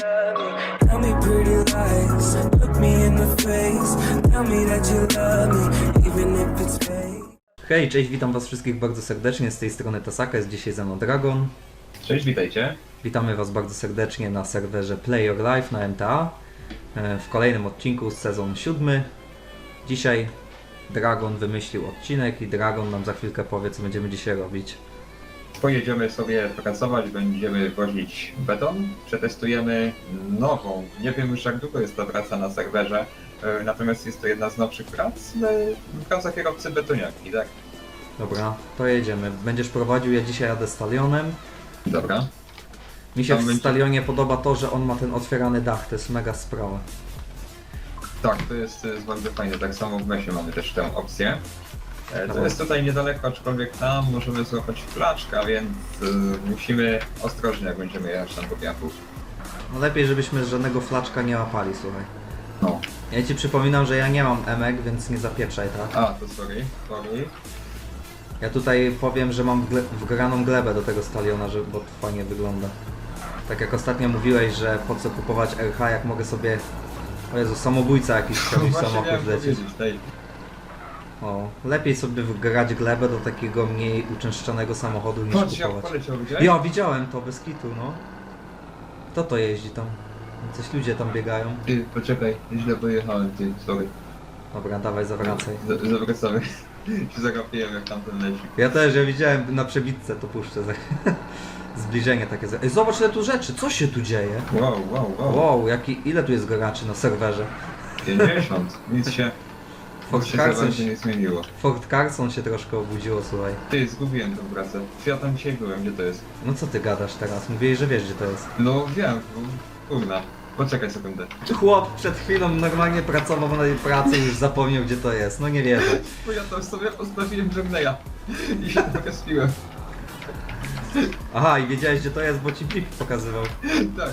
Tell me pretty lies. Look me in the face. Tell me that you love me, even if it's fake. Hej, cześć, witam was wszystkich bardzo serdecznie, z tej strony Tasaka, jest dzisiaj ze mną Dragon. Cześć, witajcie. Witamy was bardzo serdecznie na serwerze Play Your Life na MTA e, w kolejnym odcinku z sezon 7. Dzisiaj Dragon wymyślił odcinek i Dragon nam za chwilkę powie co będziemy dzisiaj robić. Pojedziemy sobie pracować, będziemy wozić beton, przetestujemy nową, nie wiem już jak długo jest ta praca na serwerze, e, natomiast jest to jedna z nowszych prac, e, praca kierowcy betoniarki, tak? Dobra, to jedziemy. Będziesz prowadził, ja dzisiaj jadę stalionem. Dobra. Mi się Tam w będzie- stalionie podoba to, że on ma ten otwierany dach, to jest mega sprawa. Tak, to jest, to jest bardzo fajne, tak samo w mesie mamy też tę opcję. E, To jest tutaj niedaleko, aczkolwiek tam możemy złapać flaczka, więc e, musimy ostrożnie jak będziemy jechać tam po piachu. No lepiej, żebyśmy żadnego flaczka nie łapali, słuchaj. No. Ja ci przypominam, że ja nie mam emek, więc nie zapieprzaj, tak? A, to sorry, sorry. Ja tutaj powiem, że mam gle- wgraną glebę do tego staliona, że, bo to fajnie wygląda. Tak jak ostatnio mówiłeś, że po co kupować RH, jak mogę sobie... O Jezu, samobójca jakiś Właśnie samochód miałem lecieć. powiedzieć. O, lepiej sobie wgrać glebę do takiego mniej uczęszczanego samochodu niż Patrz jak kupować. poleciał, widziałeś? Ja widziałem to, bez kitu, no. Kto to jeździ tam? Coś ludzie tam biegają. Ty, poczekaj, źle pojechałem, ty, sorry. Dobra, dawaj, zawracaj. Z- Zawracamy. się zagapiłem jak tamten leci. Ja też, ja widziałem na przebitce, to puszczę. za- Zbliżenie takie. za- Ej, zobacz ile tu rzeczy, co się tu dzieje? Wow, wow, wow. Wow, jaki, ile tu jest graczy na serwerze? 50. Nic się, Fort się Carson, bardzo nie zmieniło. Fort Carson się troszkę obudziło, słuchaj. Ty, zgubiłem tą pracę. Ja tam dzisiaj byłem, gdzie to jest? No co ty gadasz teraz? Mówiłeś, że wiesz gdzie to jest. No wiem, no, kurna. Poczekaj sekundę. Chłop przed chwilą normalnie pracował na tej pracy i już zapomniał gdzie to jest. No nie wierzę. Bo ja tam sobie postawiłem żegneja i się trochę spiłem. Aha, i wiedziałeś gdzie to jest, bo ci pip pokazywał. Tak.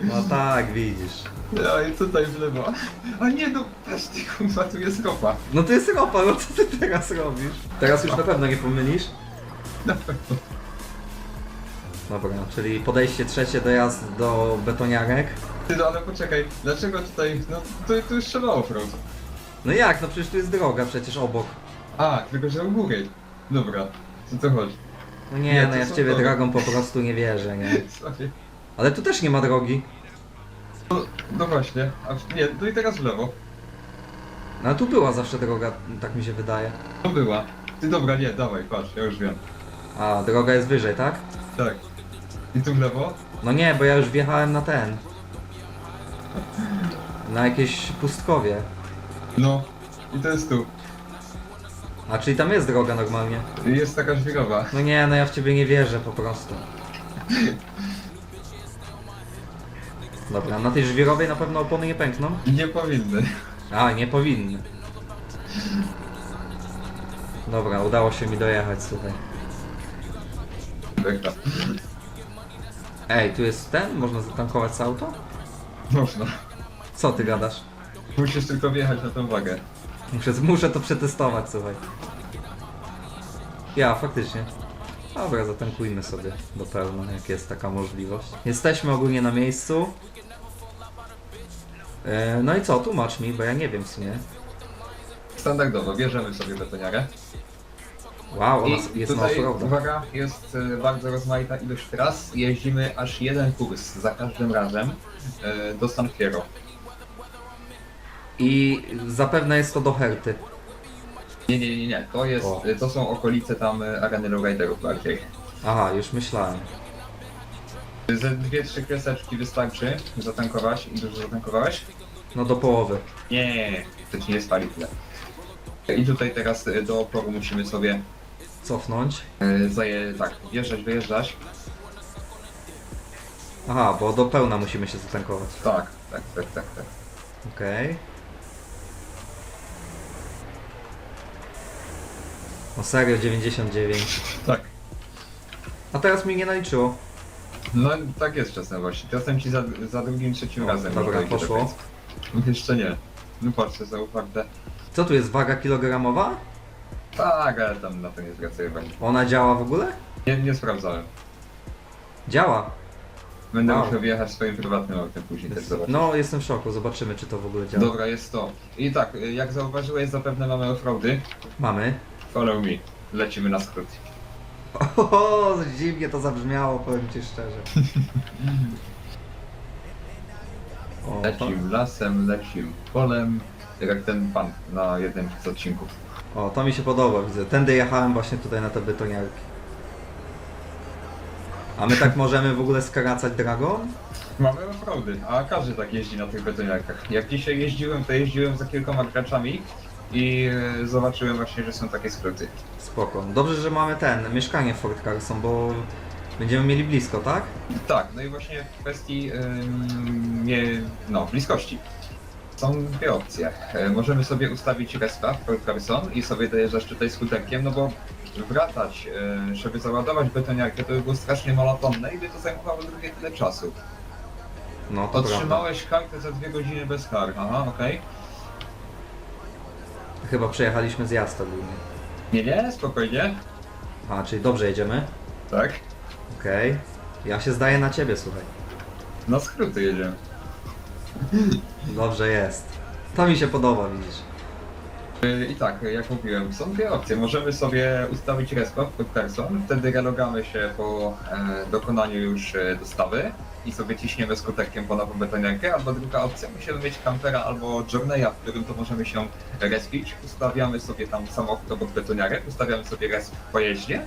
No tak, widzisz. No i tutaj w lewo. A nie no, patrz ty kurwa, tu jest ropa. No to jest ropa, no co ty teraz robisz? Teraz już na pewno nie pomylisz? Na pewno. Dobra, czyli podejście trzecie dojazd do betoniarek. Ty, no ale poczekaj, dlaczego tutaj, no to, to już trzeba offroad. No jak, no przecież tu jest droga przecież obok. A, tylko że u góry. Dobra, co to chodzi? No nie, Nie, no to ja w są ciebie drogą po prostu nie wierzę, nie? Sorry. Ale tu też nie ma drogi. No, no właśnie, a nie, no i teraz w lewo. No ale tu była zawsze droga, tak mi się wydaje. To była. Ty dobra, nie, dawaj, patrz, ja już wiem. A, droga jest wyżej, tak? Tak. I tu w lewo? No nie, bo ja już wjechałem na ten. Na jakieś pustkowie. No. I to jest tu. A, czyli tam jest droga normalnie. Jest taka żwirowa. No nie, no ja w ciebie nie wierzę po prostu. Dobra, na tej żwirowej na pewno opony nie pękną? Nie powinny. A, nie powinny. Dobra, udało się mi dojechać, słuchaj. Dobra. Ej, tu jest ten? Można zatankować z auto? Można. Co ty gadasz? Musisz tylko wjechać na tą wagę. Muszę, muszę to przetestować, słuchaj. Ja, faktycznie. Dobra, zatankujmy sobie do pełna, jak jest taka możliwość. Jesteśmy ogólnie na miejscu. E, no i co, tłumacz mi, bo ja nie wiem w sumie. Standardowo, bierzemy sobie betoniarę. Wow, ona I jest na tutaj, offroada. uwaga, jest e, bardzo rozmaita ilość tras. Jeździmy aż jeden kurs za każdym razem e, do San Fierro. I zapewne jest to do Herty. Nie, nie, nie, nie. To, jest, O. to są okolice tam e, areny lowriderów bardziej. Aha, już myślałem. Ze dwie, trzy kreseczki wystarczy zatankować i dużo zatankowałeś? No do połowy. Nie, nie, nie, to ci nie spali tyle. I tutaj teraz e, do oporu musimy sobie Cofnąć. e, zaje, tak, wjeżdżać, wyjeżdżać. Aha, bo do pełna musimy się zatankować. Tak, tak, tak, tak, tak. Okej. O serio, 99. Tak. A teraz mi nie naliczyło. No tak jest czasem właśnie. Czasem ci za, za drugim, trzecim O, razem. dobra, nie dojdzie do poszło. końca. Jeszcze nie. No patrzę za uwagę. Co tu jest waga kilogramowa? Tak, ale tam na to nie zwracaj uwagi. Ona działa w ogóle? Nie, nie sprawdzałem. Działa. Będę Wow. musiał wyjechać swoim prywatnym autem później też zobaczyć. No, jestem w szoku, zobaczymy czy to w ogóle działa. Dobra, jest to. I tak, jak zauważyłeś, zapewne mamy offroady. Mamy. Follow me. Lecimy na skrót. O, dziwnie to zabrzmiało, powiem ci szczerze. O, to, Lecim lasem, lecim polem. Tak jak ten pan na jednym z odcinków. o, to mi się podoba, widzę. Tędy jechałem właśnie tutaj na te betoniarki. A my tak możemy w ogóle skracać Dragon? Mamy offroady, a każdy tak jeździ na tych betoniarkach. Jak dzisiaj jeździłem, to jeździłem za kilkoma graczami i e, zobaczyłem właśnie, że są takie skróty. Spoko. Dobrze, że mamy ten, mieszkanie w Fort Carson, bo będziemy mieli blisko, tak? Tak, no i właśnie w kwestii ym, nie, no, bliskości. Są dwie opcje. E, Możemy sobie ustawić respa w Fort Carson i sobie dojeżdżać tutaj skuterkiem, no bo wracać, e, żeby załadować betoniarkę, to by było strasznie monotonne i by to zajmowało drugie tyle czasu. No to prawda. Otrzymałeś kartę za dwie godziny bez kar. Aha, okej. Chyba przejechaliśmy zjazd ogólnie. Nie, nie, spokojnie. A, czyli dobrze jedziemy? Tak. Okej. Ja się zdaję na ciebie, słuchaj. Na skróty jedziemy. Dobrze jest. To mi się podoba, widzisz. E, I tak, jak mówiłem, są dwie opcje. Możemy sobie ustawić respa w Fort Carson, wtedy relogamy się po e, dokonaniu już e, dostawy i sobie ciśniemy skuterkiem po nową betoniarkę, albo druga opcja, musimy mieć kampera albo journeya, w którym to możemy się respić. Ustawiamy sobie tam samochód obok betoniarek, ustawiamy sobie resp w pojeździe,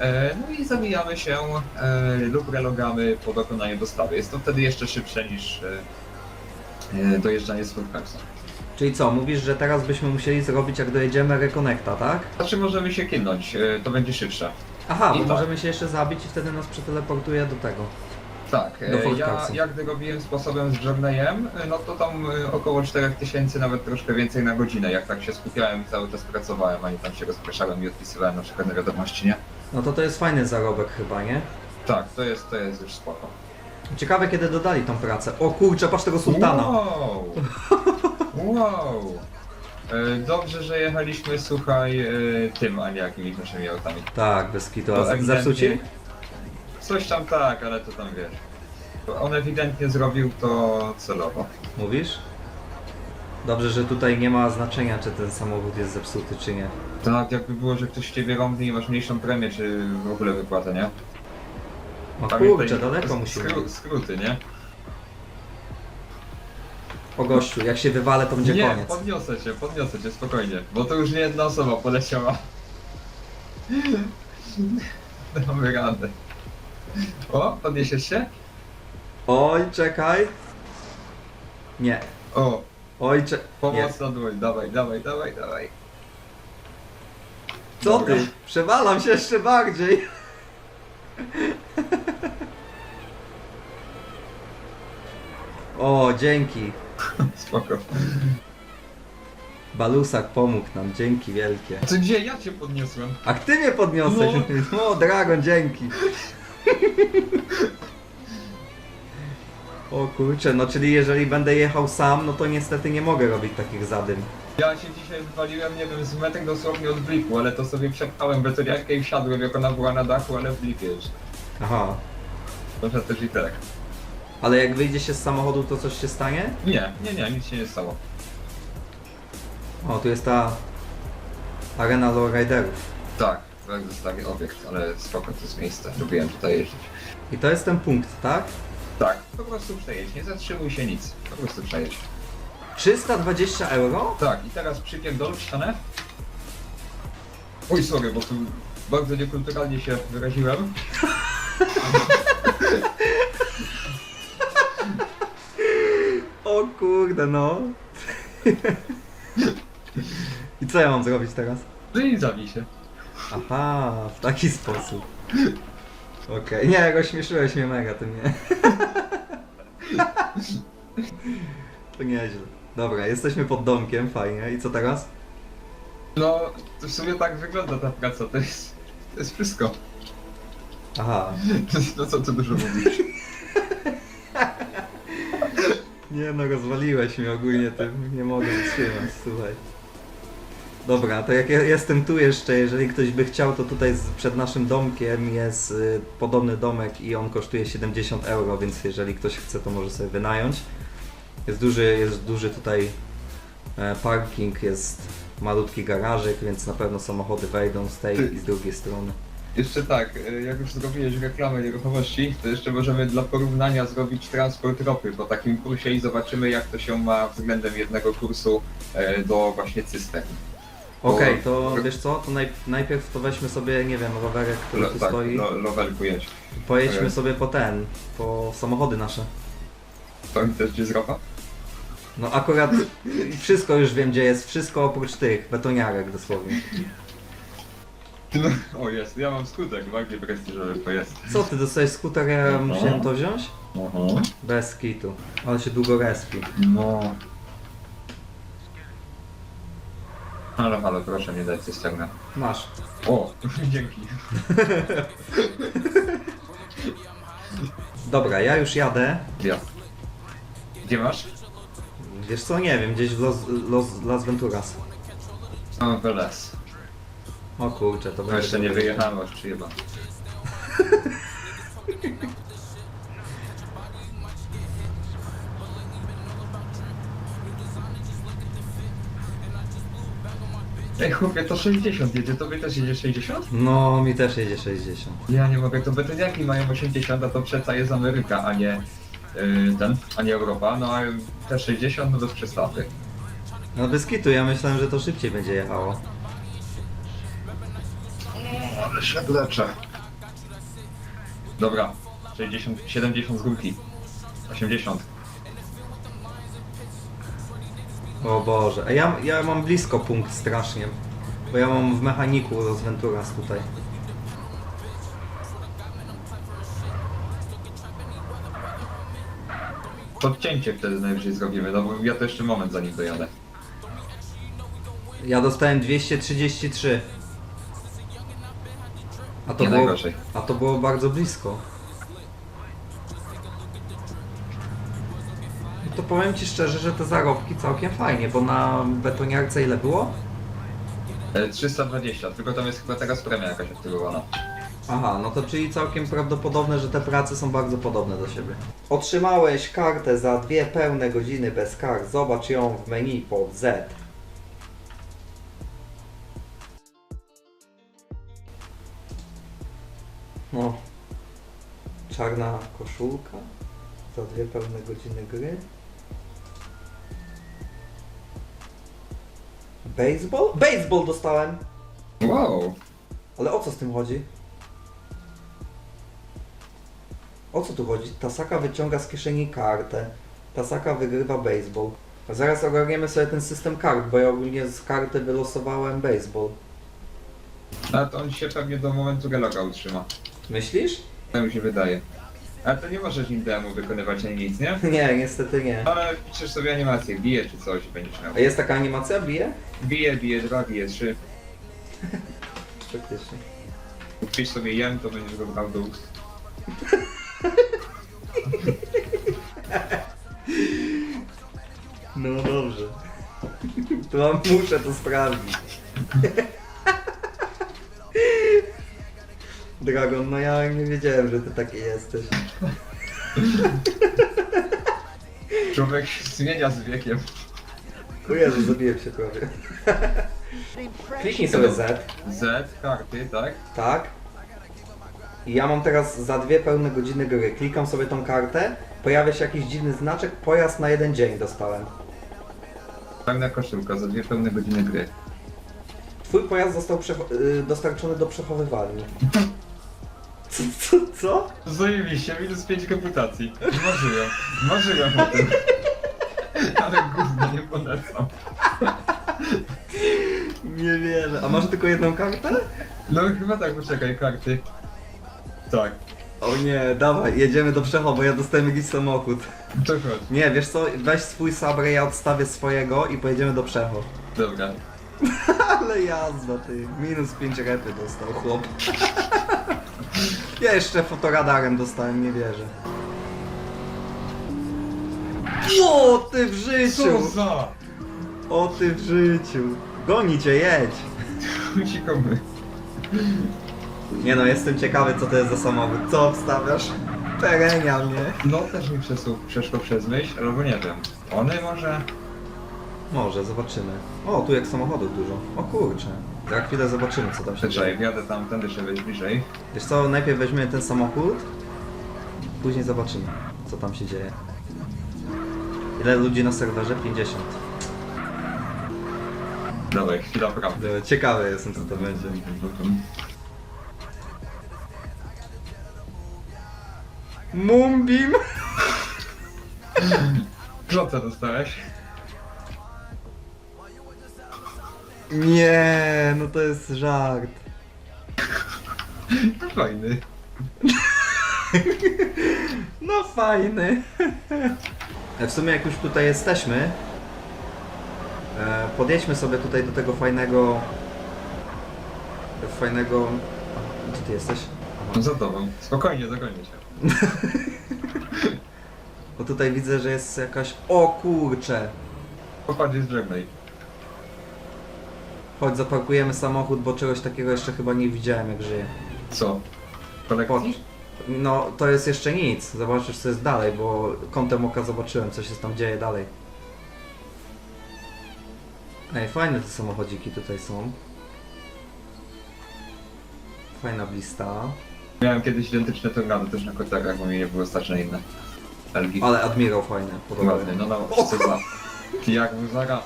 e, no i zabijamy się e, lub relogamy po dokonaniu dostawy. Jest to wtedy jeszcze szybsze niż e, dojeżdżanie z Carson. Czyli co, mówisz, że teraz byśmy musieli zrobić, jak dojedziemy, reconnecta, tak? Znaczy możemy się kilnąć, e, to będzie szybsze. Aha, I bo tak. możemy się jeszcze zabić i wtedy nas przeteleportuje do tego. Tak, Do e, ja jak gdy robiłem sposobem z Journeyem, e, no to tam e, około 4000, nawet troszkę więcej na godzinę, jak tak się skupiałem i cały czas pracowałem, a nie tam się rozpraszałem i odpisywałem na przykład na wiadomości, nie? No to to jest fajny zarobek chyba, nie? Tak, to jest, to jest już spoko. Ciekawe kiedy dodali tą pracę. O kurczę, patrz tego sultana. Wow! wow! Dobrze, że jechaliśmy, słuchaj, tym, a nie jakimiś naszymi autami. Tak, bez kitu. Zepsuci? Coś tam tak, ale to tam wiesz. On ewidentnie zrobił to celowo. Mówisz? Dobrze, że tutaj nie ma znaczenia, czy ten samochód jest zepsuty, czy nie. To nawet jakby było, że ktoś ciebie rąbnie i masz mniejszą premię, czy w ogóle wypłatę, nie? No Pamiętaj, kurczę, daleko musimy. Skró- skróty, nie? O gościu, jak się wywalę, to będzie nie, koniec. podniosę cię, podniosę cię, spokojnie. Bo to już nie jedna osoba poleciała. Damy radę. O, podniesiesz się? Oj, czekaj. Nie. O, Oj, cze... Nie. pomoc na dłoń, dawaj, dawaj, dawaj, dawaj. Co ty? Przewalam się jeszcze bardziej. O, dzięki. Spoko. Balusak pomógł nam, dzięki wielkie. To gdzie ja cię podniosłem? A ty mnie podniosłeś. O, Dragon, dzięki. O kurczę, no czyli jeżeli będę jechał sam, no to niestety nie mogę robić takich zadym. Ja się dzisiaj wywaliłem, nie wiem, z metek dosłownie od bliku, ale to sobie przepchałem betoniarkę i wsiadłem, jak ona była na dachu, ale w blipie już. Aha. Może też i tak. Ale jak wyjdzie się z samochodu, to coś się stanie? Nie, nie, nie, nic się nie stało. O, tu jest ta arena lowriderów. Tak, bardzo stary obiekt, ale spoko to jest miejsce, lubiłem tutaj jeździć. I to jest ten punkt, tak? Tak, po prostu przejedź, nie zatrzymuj się nic, po prostu przejedź. 320 euro? Tak, i teraz przypierdol w ścianę. Oj, sorry, bo tu bardzo niekulturalnie się wyraziłem. O kurde, no. I co ja mam zrobić teraz? No i zabij się. Aha, w taki sposób. Okej, nie, rozśmieszyłeś mnie mega tym, nie? To nieźle. Dobra, jesteśmy pod domkiem, fajnie. I co teraz? No, to w sumie tak wygląda ta praca, to jest, to jest wszystko. Aha. No co tu dużo mówisz. Nie no, rozwaliłeś mnie ogólnie tym. Nie mogę wytrzymać, słuchaj. Dobra, to jak ja jestem tu jeszcze, jeżeli ktoś by chciał, to tutaj z, przed naszym domkiem jest y, podobny domek i on kosztuje 70 euro, więc jeżeli ktoś chce, to może sobie wynająć. Jest duży, jest duży tutaj e, parking, jest malutki garażyk, więc na pewno samochody wejdą z tej i z drugiej strony. Jeszcze tak, y, jak już zrobiłeś reklamę nieruchomości, to jeszcze możemy dla porównania zrobić transport ropy po takim kursie i zobaczymy jak to się ma względem jednego kursu e, do właśnie cystern. Okej, Bo- to wiesz co, to naj, najpierw to weźmy sobie, nie wiem, rowerek, który Lo, tu tak, stoi. lo, lowelku jedź. Pojedźmy okej. sobie po ten, po samochody nasze. To mi też gdzie z ropa? No akurat wszystko już wiem gdzie jest, wszystko oprócz tych betoniarek dosłownie. Ty No, o jest, ja mam skutek, bardziej prestiżowy to jest. Co ty dostałeś skuter, ja No. musiałem to wziąć? Bez kitu. Ale się długo respi. No. Halo, halo, proszę nie dać cysternę. Masz. O, dzięki. Dobra, ja już jadę. Ja. Gdzie masz? Wiesz co, nie wiem, gdzieś w Los, Los, Las Venturas. O, Veles. O kurczę, to No będzie... jeszcze nie wyjechałem, aż przyjeba. Ej chłopie, to 60 jedzie, tobie też jedzie 60? No, mi też jedzie 60. Ja nie mogę, to betoniarki mają 80, a to przeca jest Ameryka, a nie yy, ten, a nie Europa, no a te 60 no bez przesady. No bez kitu, ja myślałem, że to szybciej będzie jechało. Ale się leczę. Dobra, 60, 70 z górki. 80. O Boże, a ja, ja mam blisko punkt strasznie. Bo ja mam w mechaniku Los Venturas tutaj. Podcięcie wtedy najwyżej zrobimy, no bo ja to jeszcze moment zanim dojadę. Ja dostałem 233. A to, Nie było, najgorzej. a to było bardzo blisko. Powiem Ci szczerze, że te zarobki całkiem fajnie, bo na betoniarce ile było? E, 320, tylko tam jest chyba teraz premia jakaś aktywowana. Aha, no to czyli całkiem prawdopodobne, że te prace są bardzo podobne do siebie. Otrzymałeś kartę za dwie pełne godziny bez kart. Zobacz ją w menu pod Z. No. Czarna koszulka za dwie pełne godziny gry. Baseball? Baseball dostałem! Wow! Ale o co z tym chodzi? O co tu chodzi? Tasaka wyciąga z kieszeni kartę. Tasaka wygrywa baseball. A zaraz ogarniemy sobie ten system kart, bo ja ogólnie z karty wylosowałem baseball. To on się pewnie do momentu reloga utrzyma. Myślisz? Tak mi się wydaje. Ale to nie możesz nim temu wykonywać ani nic, nie? Nie, niestety nie. Ale piszesz sobie animację, bije czy coś będziesz miał. A jest taka animacja? Bije? Bije, bije dwa, bije trzy. Faktycznie. Wpisz sobie jem, to będziesz go brał do ust. No dobrze. To mam, muszę to sprawdzić. Dragon, no ja nie wiedziałem, że ty taki jesteś. Człowiek się zmienia z wiekiem. O Jezu, zabiłem się prawie. Kliknij sobie Z, Z, karty, tak? tak? I ja mam teraz za dwie pełne godziny gry. Klikam sobie tą kartę, pojawia się jakiś dziwny znaczek, pojazd na jeden dzień dostałem. Pełna koszulka za dwie pełne godziny gry. Twój pojazd został przecho- y, dostarczony do przechowywalni. Co? co, co? Zajebiście, minus 5 reputacji. Marzyłem, marzyłem o tym. Ale gówno nie polecam. Nie wierzę. A masz tylko jedną kartę? No chyba tak, poczekaj, karty. Tak, O nie, dawaj, jedziemy do Przechow, bo ja dostałem jakiś samochód. to chodź. Nie, wiesz co, weź swój sabre, ja odstawię swojego i pojedziemy do Przechow. Dobra. Ale jazda ty, minus 5 repy dostał chłop. Ja jeszcze fotoradarem dostałem, nie wierzę. O ty w życiu! Co za? O ty w życiu! Goni cię, jedź! Uciekamy. Nie no, jestem ciekawy co to jest za samochód. Co wstawiasz? Perenia mnie. No też mi przeszło przez myśl, albo nie wiem. One może... Może, zobaczymy. O, tu jak samochodów dużo. O kurczę. Za chwilę zobaczymy co tam się Czekaj, dzieje. wjadę tam tędy, żeby być bliżej. Wiesz co, najpierw weźmiemy ten samochód, później zobaczymy co tam się dzieje. Ile ludzi na serwerze? 50. Dobra, chwila prawdy. Ciekawy jestem co to będzie. Mumbim! Co dostałeś? Nie, no to jest żart. No fajny. No fajny. W sumie jak już tutaj jesteśmy, e, podjedźmy sobie tutaj do tego fajnego... Fajnego... Gdzie ty jesteś? No za tobą. Spokojnie, dogonię cię. Bo tutaj widzę, że jest jakaś... O kurcze! Popatrz z żegnaj. Chodź, zaparkujemy samochód, bo czegoś takiego jeszcze chyba nie widziałem jak żyje. Co? Kolekcji? No, to jest jeszcze nic. Zobaczysz co jest dalej, bo kątem oka zobaczyłem, co się tam dzieje dalej. Ej, fajne te samochodziki tutaj są. Fajna blista. Miałem kiedyś identyczne tornado też na kotarach, bo mi nie było stać na inne. Elgi. Ale Admirał fajny, podoba mi Ładny, no no, co za... Jak mu zara...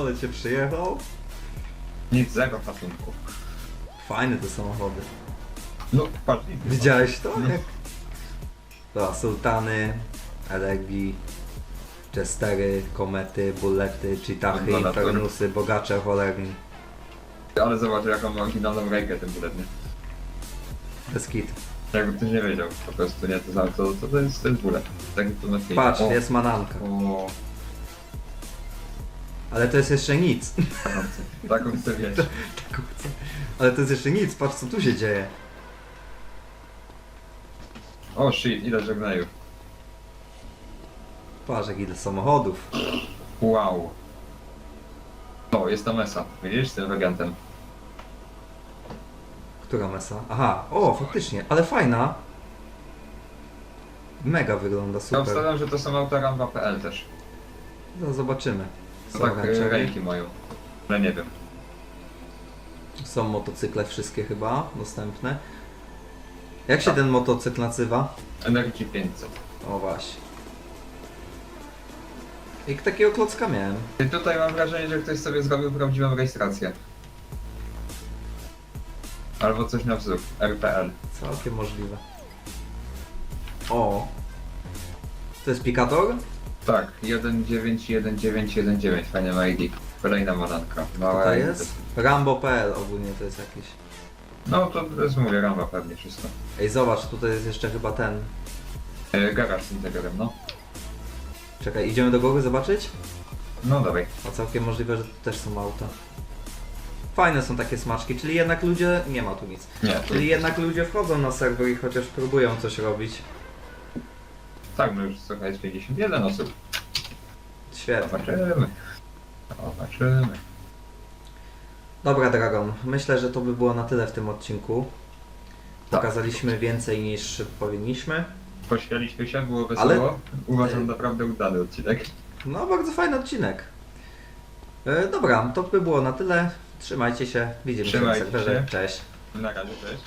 Ale cię przyjechał. Nic, zero szacunku. Fajne te samochody. No, patrz. Widziałeś to? No. To, sultany, elegi, chestery, komety, bullety, cheetachy, Donator. infernusy, bogacze, cholerni. Ale zobacz jaką ma oryginalną rękę ten bulet, nie? Bez kit. Jakby ktoś nie wiedział, po prostu nie, to, za- to, to, to jest ten bulet. Tak to na. Patrz, jest mananka. O, Ale to jest jeszcze nic. taką chcę wiedzieć. Ale to jest jeszcze nic, patrz co tu się dzieje. O shit, ile żegnajów. Patrz jak ile samochodów. Wow. O, jest ta mesa. Widzisz, z tym wegantem. Która mesa? Aha, o faktycznie, ale fajna. Mega wygląda, Ja super. obstawiam, że to są auta też. No, zobaczymy. Są, tak e, czekaj. ręki mają. Ale nie wiem. Są motocykle wszystkie chyba dostępne. Jak się ten motocykl nazywa? Energy 500. O właśnie. I takiego klocka miałem. I tutaj mam wrażenie, że ktoś sobie zrobił prawdziwą rejestrację. Albo coś na wzór. RPL. Całkiem możliwe. O. To jest pikator? Tak, 191919, fajnie ma ID. Kolejna mananka. Mała Tutaj jest? Rambo.pl ogólnie to jest jakiś. No to jest mówię, Ramba pewnie wszystko. Ej, zobacz, tutaj jest jeszcze chyba ten. E, garaż z integrem, no. Czekaj, idziemy do góry zobaczyć? No dawaj. A całkiem możliwe, że tu też są auta. Fajne są takie smaczki, czyli jednak ludzie... Nie ma tu nic. Nie. Czyli jednak ludzie wchodzą na serwer i chociaż próbują coś robić. Tak, no już słuchaj, jest 51 osób. Świetnie. Zobaczymy. Zobaczymy. Dobra, Dragon. Myślę, że to by było na tyle w tym odcinku. Tak. Pokazaliśmy więcej niż powinniśmy. Pośmialiśmy się, było wesoło. Ale- Uważam naprawdę udany odcinek. No, bardzo fajny odcinek. E, dobra, to by było na tyle. Trzymajcie się. Widzimy się na Trzymajcie serwerze. się. Cześć. Na razie, cześć.